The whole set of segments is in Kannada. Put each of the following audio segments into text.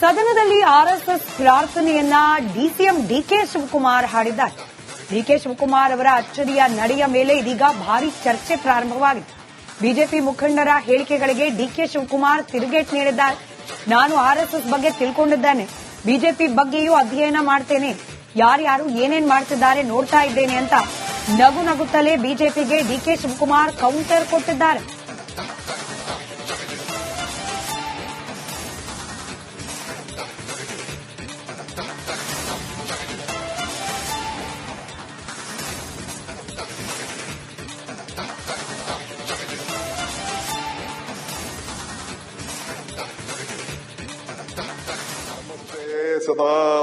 ಸದನದಲ್ಲಿ ಆರ್ಎಸ್ಎಸ್ ಪ್ರಾರ್ಥನೆಯನ್ನ ಡಿಸಿಎಂ ಡಿಕೆ ಶಿವಕುಮಾರ್ ಹಾಡಿದ್ದಾರೆ. ಡಿಕೆ ಶಿವಕುಮಾರ್ ಅವರ ಅಚ್ಚರಿಯ ನಡೆಯ ಮೇಲೆ ಇದೀಗ ಭಾರಿ ಚರ್ಚೆ ಪ್ರಾರಂಭವಾಗಿದೆ. ಬಿಜೆಪಿ ಮುಖಂಡರ ಹೇಳಿಕೆಗಳಿಗೆ ಡಿಕೆ ಶಿವಕುಮಾರ್ ತಿರುಗೇಟ್ ನೀಡಿದ್ದಾರೆ. ನಾನು ಆರ್ಎಸ್ಎಸ್ ಬಗ್ಗೆ ತಿಳ್ಕೊಂಡಿದ್ದೇನೆ. ಬಿಜೆಪಿ ಬಗ್ಗೆಯೂ ಅಧ್ಯಯನ ಮಾಡ್ತೇನೆ. ಯಾರ್ಯಾರು ಏನೇನ್ ಮಾಡ್ತಿದ್ದಾರೆ ನೋಡ್ತಾ ಇದ್ದೇನೆ ಅಂತ ನಗು ನಗುತ್ತಲೇ ಬಿಜೆಪಿಗೆ ಡಿಕೆ ಶಿವಕುಮಾರ್ ಕೌಂಟರ್ ಕೊಟ್ಟಿದ್ದಾರೆ.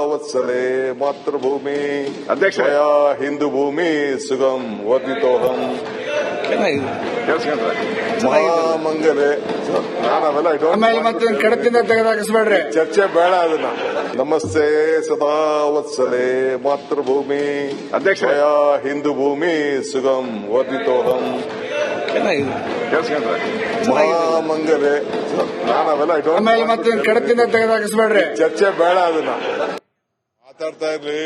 ವತ್ಸಲೆ ಮಾತೃಭೂಮಿ. ಅಧ್ಯಕ್ಷ. ಹಿಂದೂ ಭೂಮಿ ಸುಗಂ ವದಿತೋಹಂ. ಮಹಾಮಂಗಲೆ. ಕಡತಿಂದ ತೆಗೆದಾಕಿಸ್ಬೇಡ್ರಿ. ಚರ್ಚೆ ಬೇಡ ಅದನ್ನ. ನಮಸ್ತೆ ಸದಾ ವತ್ಸಲೆ ಮಾತೃಭೂಮಿ. ಅಧ್ಯಕ್ಷ. ಹಿಂದೂ ಭೂಮಿ ಸುಗಂ ವದಿತೋಹಂ. ಮಹಾಮಂಗಲೆ. ನಾನು ಅವೆಲ್ಲ ಆಮೇಲೆ ಮತ್ತೆ ಕಡತಿಂದ ತೆಗೆದಾಕಿಸ್ಬೇಡ್ರಿ ಚರ್ಚೆ ಬೇಡ ಅದನ್ನ. ಮಾತಾಡ್ತಾ ಇರ್ಲಿ.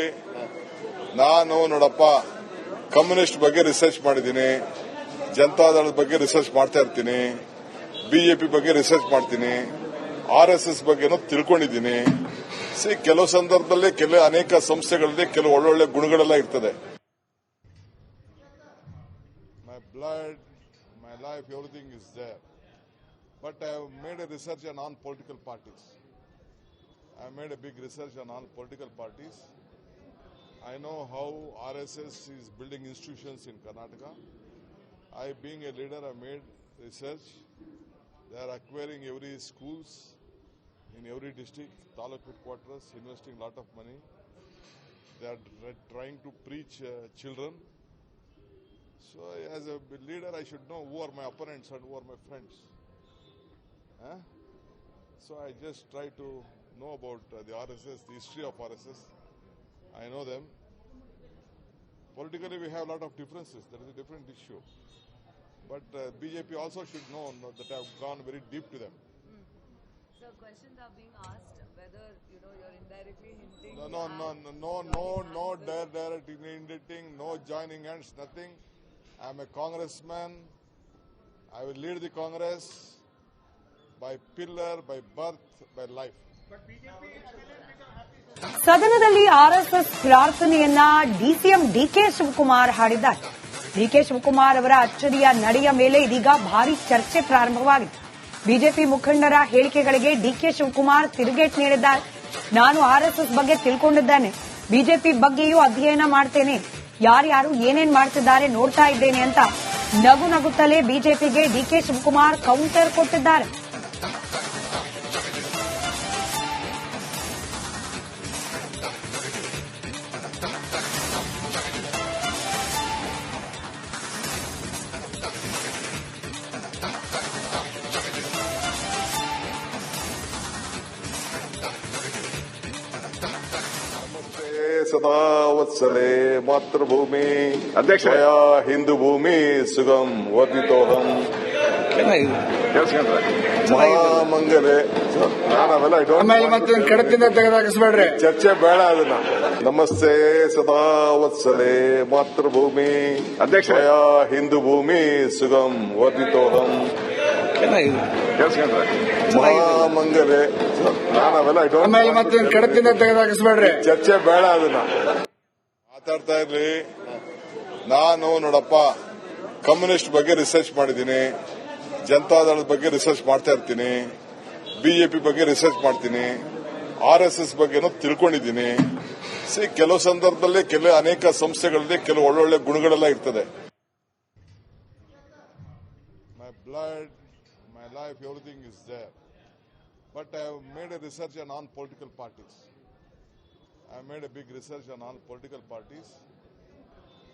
ನಾನು ನೋಡಪ್ಪ ಕಮ್ಯುನಿಸ್ಟ್ ಬಗ್ಗೆ ರಿಸರ್ಚ್ ಮಾಡಿದ್ದೀನಿ. ಜನತಾದಳದ ಬಗ್ಗೆ ರಿಸರ್ಚ್ ಮಾಡ್ತಾ ಇರ್ತೀನಿ. ಬಿಜೆಪಿ ಬಗ್ಗೆ ರಿಸರ್ಚ್ ಮಾಡ್ತೀನಿ. ಆರ್ ಎಸ್ ಎಸ್ ಬಗ್ಗೆನೂ ತಿಳ್ಕೊಂಡಿದ್ದೀನಿ. ಸಿ ಕೆಲವು ಸಂದರ್ಭದಲ್ಲಿ ಕೆಲವು ಅನೇಕ ಸಂಸ್ಥೆಗಳಲ್ಲಿ ಕೆಲವು ಒಳ್ಳೊಳ್ಳೆ ಗುಣಗಳೆಲ್ಲ ಇರ್ತದೆ. My blood my life everything is there But I have made a research on non-political parties. I made a big research on all political parties. I know how RSS is building institutions in Karnataka. I, being a leader, I made research. They are acquiring every schools in every district, taluk headquarters, investing lot of money. They are trying to preach uh, children. So as a leader, I should know who are my opponents and who are my friends. Huh? So I just try to know about uh, the RSS, the history of RSS. I know them. Politically, we have a lot of differences. That is a different issue. But uh, BJP also should know that I have gone very deep to them. So questions are being asked whether you know you're indirectly hinting. No, no, no, no, no, no, no dare, direct indicating, no joining hands, nothing. I'm a congressman. I will lead the Congress by pillar by birth by life ಸದನದಲ್ಲಿ ಆರ್ಎಸ್ಎಸ್ ಪ್ರಾರ್ಥನೆಯನ್ನ ಡಿಸಿಎಂ ಡಿಕೆ ಶಿವಕುಮಾರ್ ಹಾಡಿದ್ದಾರೆ. ಡಿಕೆ ಶಿವಕುಮಾರ್ ಅವರ ಅಚ್ಚರಿಯ ನಡೆಯ ಮೇಲೆ ಇದೀಗ ಭಾರಿ ಚರ್ಚೆ ಪ್ರಾರಂಭವಾಗಿದೆ. ಬಿಜೆಪಿ ಮುಖಂಡರ ಹೇಳಿಕೆಗಳಿಗೆ ಡಿಕೆ ಶಿವಕುಮಾರ್ ತಿರುಗೇಟ್ ನೀಡಿದ್ದಾರೆ. ನಾನು ಆರ್ಎಸ್ಎಸ್ ಬಗ್ಗೆ ತಿಳ್ಕೊಂಡಿದ್ದೇನೆ. ಬಿಜೆಪಿ ಬಗ್ಗೆಯೂ ಅಧ್ಯಯನ ಮಾಡ್ತೇನೆ. ಯಾರ್ಯಾರು ಏನೇನ್ ಮಾಡ್ತಿದ್ದಾರೆ ನೋಡ್ತಾ ಇದ್ದೇನೆ ಅಂತ ನಗು ನಗುತ್ತಲೇ ಬಿಜೆಪಿಗೆ ಡಿಕೆ ಶಿವಕುಮಾರ್ ಕೌಂಟರ್ ಕೊಟ್ಟಿದ್ದಾರೆ. सदा वत्सले मातृभूमि। अध्यक्ष। हिंदू भूमि सुगम वर्धितोहम ಮಹಾಮಂಗಲೆ ನಾನು ಅವೆಲ್ಲ ಆಮೇಲೆ ಮತ್ತೆ ಕಡತಿಂದ ತೆಗೆದಾಕಿಸ್ಬೇಡ್ರಿ. ಚರ್ಚೆ ಬೇಡ ಅದನ್ನ. ನಮಸ್ತೆ ಸದಾ ವತ್ಸಲೆ ಮಾತೃಭೂಮಿ. ಅಧ್ಯಕ್ಷ. ಹಿಂದೂ ಭೂಮಿ ಸುಗಮ್ ವರ್ಧಿತೋಹಂ. ಕೇಳಿಸ್ಕೊಂಡ್ರೆ? ಮಹಾಮಂಗಲೆ ನಾನು ಅವೆಲ್ಲ ಆಮೇಲೆ ಮತ್ತೆ ಕಡತಿಂದ ತೆಗೆದಾಕಿಸ್ಬೇಡ್ರಿ. ಚರ್ಚೆ ಬೇಡ ಅದನ್ನ. ಮಾತಾಡ್ತಾ ಇರ್ಲಿ. ನಾನು ನೋಡಪ್ಪ ಕಮ್ಯುನಿಸ್ಟ್ ಬಗ್ಗೆ ರಿಸರ್ಚ್ ಮಾಡಿದ್ದೀನಿ. ಜನತಾದಳದ ಬಗ್ಗೆ ರಿಸರ್ಚ್ ಮಾಡ್ತಾ ಇರ್ತೀನಿ. ಬಿಜೆಪಿ ಬಗ್ಗೆ ರಿಸರ್ಚ್ ಮಾಡ್ತೀನಿ. ಆರ್ ಎಸ್ ಎಸ್ ಬಗ್ಗೆನೂ ತಿಳ್ಕೊಂಡಿದ್ದೀನಿ. ಸಿ ಕೆಲವು ಸಂದರ್ಭದಲ್ಲಿ ಕೆಲವು ಅನೇಕ ಸಂಸ್ಥೆಗಳಲ್ಲಿ ಕೆಲವು ಒಳ್ಳೊಳ್ಳೆ ಗುಣಗಳೆಲ್ಲ ಇರ್ತದೆ. My blood my life everything is there but I made a research on on political parties I made a big research big research political parties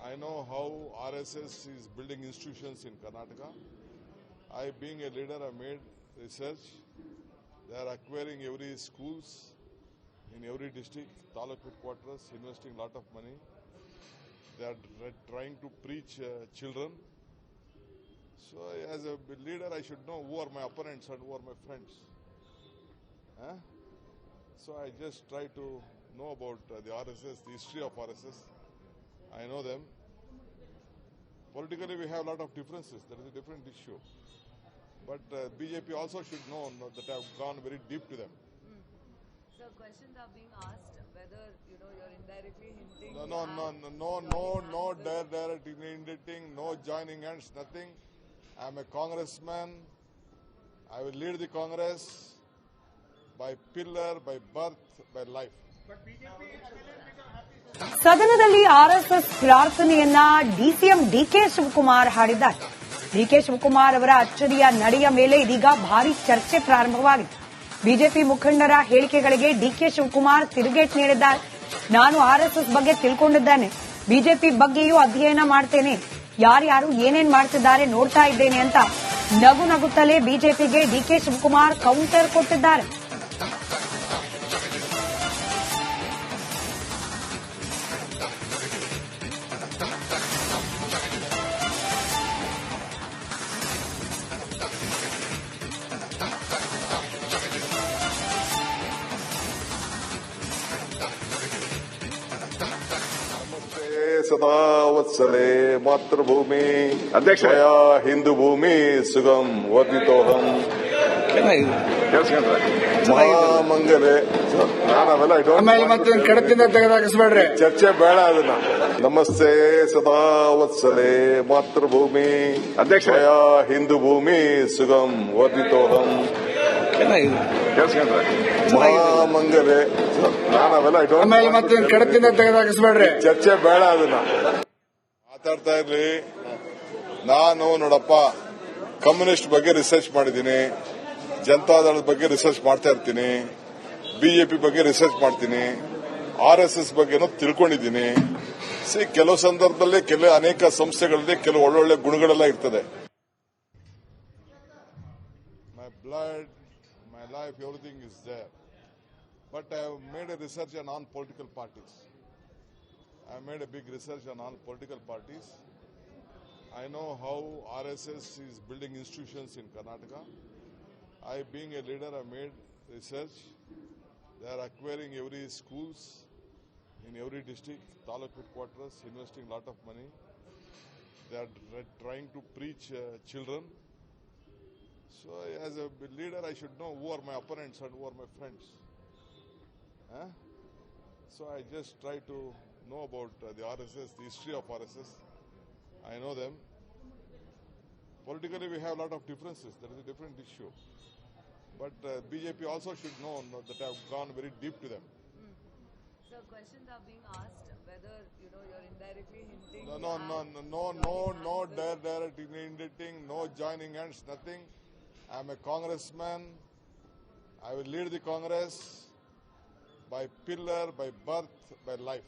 I know I know how RSS is building institutions in Karnataka. I, being a leader, I made research. They are acquiring every schools in every district, taluk headquarters, investing a lot of money. They are trying to preach uh, children. So, as a leader, I should know who are my opponents and who are my friends. Huh? So I just try to know about uh, the RSS, the history of RSS. I know them. Politically, we have a lot of differences. That is a different issue. But uh, BJP also should know that I have gone very deep to them. So questions are being asked whether you know you're indirectly hinting. No, no, no, no, no, no, joining no hands dare, direct indicating, no joining hands, nothing. I'm a congressman. I will lead the Congress by pillar, by birth, by life. ಸದನದಲ್ಲಿ ಆರ್ಎಸ್ಎಸ್ ಪ್ರಾರ್ಥನೆಯನ್ನ ಡಿಸಿಎಂ ಡಿಕೆ ಶಿವಕುಮಾರ್ ಹಾಡಿದ್ದಾರೆ. ಡಿಕೆ ಶಿವಕುಮಾರ್ ಅವರ ಅಚ್ಚರಿಯ ನಡೆಯ ಮೇಲೆ ಇದೀಗ ಭಾರಿ ಚರ್ಚೆ ಪ್ರಾರಂಭವಾಗಿದೆ. ಬಿಜೆಪಿ ಮುಖಂಡರ ಹೇಳಿಕೆಗಳಿಗೆ ಡಿಕೆ ಶಿವಕುಮಾರ್ ತಿರುಗೇಟ್ ನೀಡಿದ್ದಾರೆ. ನಾನು ಆರ್ಎಸ್ಎಸ್ ಬಗ್ಗೆ ತಿಳ್ಕೊಂಡಿದ್ದೇನೆ. ಬಿಜೆಪಿ ಬಗ್ಗೆಯೂ ಅಧ್ಯಯನ ಮಾಡ್ತೇನೆ. ಯಾರ್ಯಾರು ಏನೇನ್ ಮಾಡ್ತಿದ್ದಾರೆ ನೋಡ್ತಾ ಇದ್ದೇನೆ ಅಂತ ನಗು ನಗುತ್ತಲೇ ಬಿಜೆಪಿಗೆ ಡಿಕೆ ಶಿವಕುಮಾರ್ ಕೌಂಟರ್ ಕೊಟ್ಟಿದ್ದಾರೆ. ಸದಾ ವತ್ಸಲೆ ಮಾತೃಭೂಮಿ ಅಧ್ಯಕ್ಷ. ಹಿಂದೂ ಭೂಮಿ ಸುಗಮ್ ವರ್ಧಿತೋಹಂ ಮಹಾಮಂಗಲೆ ನಾನು ಅವೆಲ್ಲ I don't ಆಮೇಲೆ want ಮತ್ತೆ to- ಕಡತಿಂದ ತೆಗೆದಾಕಿಸ್ಬೇಡ್ರಿ. ಚರ್ಚೆ ಬೇಡ ಅದನ್ನ. ನಮಸ್ತೆ ಸದಾ ವತ್ಸಲೆ ಮಾತೃಭೂಮಿ ಅಧ್ಯಕ್ಷ. ಹಿಂದೂ ಭೂಮಿ ಸುಗಮ್ ವರ್ಧಿತೋಹಂ ಮಹಾಮಂಗಲೆ. ಆಮೇಲೆ ಮತ್ತೆ ಕಡತಿಂದ ತೆಗೆದಾಕಿಸ್ಬೇಡ್ರಿ ಚರ್ಚೆ ಬೇಡ ಅದನ್ನ. ಮಾತಾಡ್ತಾ ಇರ್ಲಿ. ನಾನು ನೋಡಪ್ಪ ಕಮ್ಯುನಿಸ್ಟ್ ಬಗ್ಗೆ ರಿಸರ್ಚ್ ಮಾಡಿದ್ದೀನಿ. ಜನತಾದಳದ ಬಗ್ಗೆ ರಿಸರ್ಚ್ ಮಾಡ್ತಾ ಇರ್ತೀನಿ. ಬಿಜೆಪಿ ಬಗ್ಗೆ ರಿಸರ್ಚ್ ಮಾಡ್ತೀನಿ. ಆರ್ ಎಸ್ ಎಸ್ ಬಗ್ಗೆನೂ ತಿಳ್ಕೊಂಡಿದ್ದೀನಿ. ಸಿ ಕೆಲವು ಸಂದರ್ಭದಲ್ಲಿ ಕೆಲವು ಅನೇಕ ಸಂಸ್ಥೆಗಳಲ್ಲಿ ಕೆಲವು ಒಳ್ಳೊಳ್ಳೆ ಗುಣಗಳೆಲ್ಲ ಇರ್ತದೆ. My blood my life everything is there But I have made a research on non-political parties. I made a big research on non-political parties. I know how RSS is building institutions in Karnataka. I, being a leader, I made research. They are acquiring every schools in every district, taluk headquarters, investing a lot of money. They are trying to preach uh, children. So as a leader, I should know who are my opponents and who are my friends. So I just try to know about uh, the RSS, the history of RSS. I know them. Politically, we have a lot of differences. That is a different issue. But uh, BJP also should know that I have gone very deep to them. So questions are being asked whether you know you're indirectly hinting. No, no, no, no, no, no, no dare, direct indicating, no joining hands, nothing. I'm a congressman. I will lead the Congress by pillar, by birth, by life.